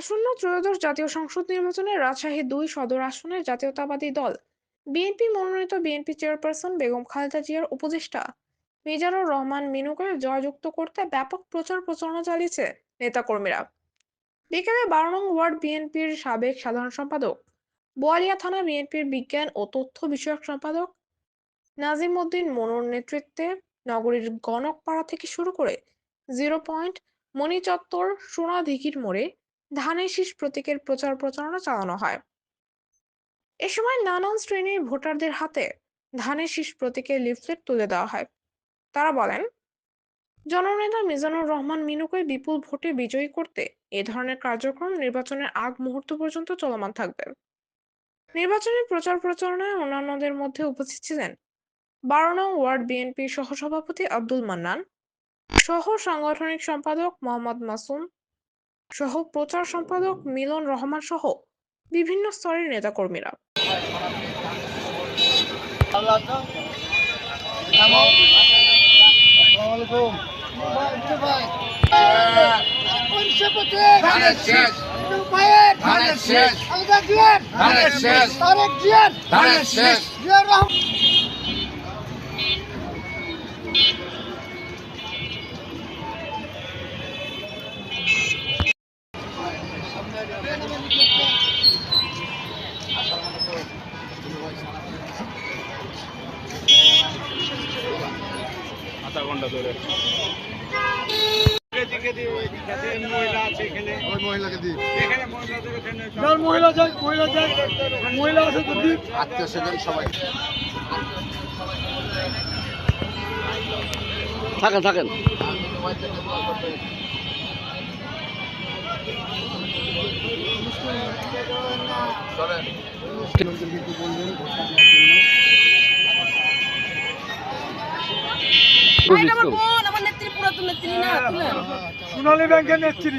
আসন্ন ত্রয়োদশ জাতীয় সংসদ নির্বাচনে রাজশাহী দুই সদর আসনের জাতীয়তাবাদী দল, বিএনপি মনোনীত বিএনপি চেয়ারপারসন বেগম খালেদা জিয়ার উপদেষ্টা মিজানুর রহমান মিনুকে জয়যুক্ত করতে ব্যাপক প্রচার প্রচারণা চালিয়েছে নেতাকর্মীরা। বিকেলে বারো নং ওয়ার্ড বিএনপির সাবেক সাধারণ সম্পাদক, বোয়ালিয়া থানা বিএনপির বিজ্ঞান ও তথ্য বিষয়ক সম্পাদক নাজিম উদ্দিন মনুর নেতৃত্বে নগরীর গণকপাড়া থেকে শুরু করে জিরো পয়েন্ট মণি চত্বর সোনা মোড়ে ধানের শীষ প্রতীকের প্রচার প্রচারণা চালানো হয়। এ সময় নানান শ্রেণির ভোটারদের হাতে ধানের শীষ প্রতীকের লিফলেট তুলে দেওয়া হয়। তারা বলেন, জননেতা মিজানুর রহমান মিনুকে বিপুল ভোটে বিজয়ী করতে এ ধরনের কার্যক্রম নির্বাচনের আগ মুহূর্ত পর্যন্ত চলমান থাকবে। নির্বাচনী প্রচার প্রচারণায় অন্যান্যদের মধ্যে উপস্থিত ছিলেন বারো নং ওয়ার্ড বিএনপির সহসভাপতি আব্দুল মান্নান সহ সাংগঠনিক সম্পাদক মোহাম্মদ মাসুম সহ প্রচার সম্পাদক মিলন রহমান সহ বিভিন্ন স্তরের নেতাকর্মীরা। শেষ আধা ঘণ্টা ধরে ওই মহিলাকে দিই মহিলা আছে তো দিক আত্মীয় স্বজন সবাই থাকেন থাকেন তো। আমার নেত্রী পুরাতন নেত্রী না তুলেন সোনালী ব্যাংকের নেত্রী।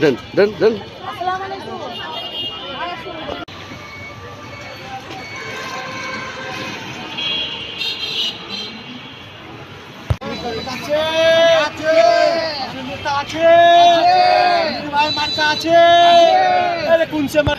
দেন দেন দেন আছে মার্কা আছে আরে কোন সে মার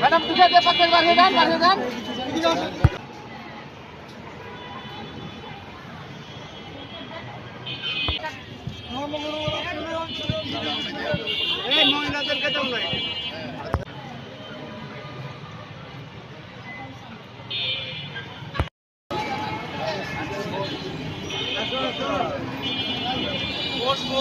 ম্যাডাম দুটো দিয়ে পাশে বাড়িয়ে দেন বাড়িয়ে দেন মহিলাদেরকে দাও না বসবো